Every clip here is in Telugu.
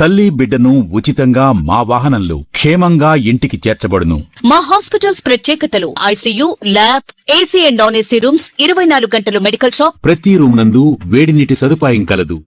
తల్లి బిడ్డను ఉచితంగా మా వాహనంలో క్షేమంగా ఇంటికి చేర్చబడును. మా హాస్పిటల్స్ ప్రత్యేకతలు ICU lab AC and non AC rooms ఇరవై నాలుగు గంటలు మెడికల్ షాప్. ప్రతి రూమ్ నందు వేడి నీటి సదుపాయం కలదు.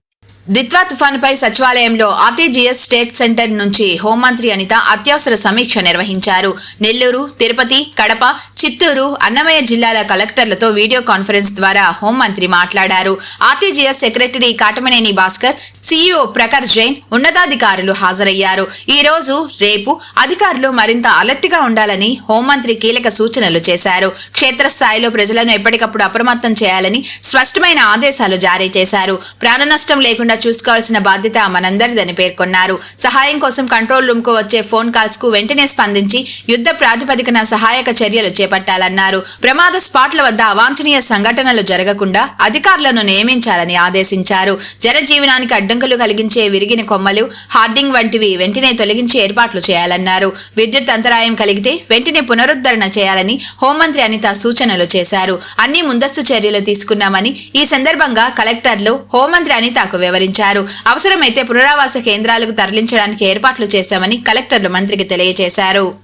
దిత్వా తుఫానుపై సచివాలయంలో ఆర్టీజీఎస్ స్టేట్ సెంటర్ నుంచి హోంమంత్రి అనిత అత్యవసర సమీక్ష నిర్వహించారు. నెల్లూరు తిరుపతి కడప చిత్తూరు అన్నమయ్య జిల్లాల కలెక్టర్లతో వీడియో కాన్ఫరెన్స్ ద్వారా హోంమంత్రి మాట్లాడారు. RTGS secretary Katamaneni Bhaskar CEO Prakash Jain ఉన్నతాధికారులు హాజరయ్యారు. ఈ రోజు రేపు అధికారులు మరింత అలర్ట్గా ఉండాలని హోంమంత్రి కీలక సూచనలు చేశారు. క్షేత్రస్థాయిలో ప్రజలను ఎప్పటికప్పుడు అప్రమత్తం చేయాలని స్పష్టమైన ఆదేశాలు జారీ చేశారు. ప్రాణ నష్టం లేకుండా చూసుకోవాల్సిన బాధ్యత మనందరిదని పేర్కొన్నారు. సహాయం కోసం కంట్రోల్ రూమ్కు వచ్చే ఫోన్ కాల్స్కు వెంటనే స్పందించి యుద్ధ ప్రాతిపదికన సహాయక చర్యలు చేపట్టాలన్నారు. ప్రమాద స్పాట్ల వద్ద అవాంఛనీయ సంఘటనలు జరగకుండా అధికారులను నియమించాలని ఆదేశించారు. జనజీవనానికి అడ్డంకులు కలిగించే విరిగిన కొమ్మలు హార్డింగ్ వంటివి వెంటనే తొలగించి ఏర్పాట్లు చేయాలన్నారు. విద్యుత్ అంతరాయం కలిగితే వెంటనే పునరుద్ధరణ చేయాలని హోంమంత్రి అనిత సూచనలు చేశారు. అన్ని ముందస్తు చర్యలు తీసుకున్నామని ఈ సందర్భంగా కలెక్టర్లు హోంమంత్రి అనితకు వివరించారు. అవసరమైతే పునరావాస కేంద్రాలకు తరలించడానికి ఏర్పాట్లు చేశామని కలెక్టర్లు మంత్రికి తెలియజేశారు.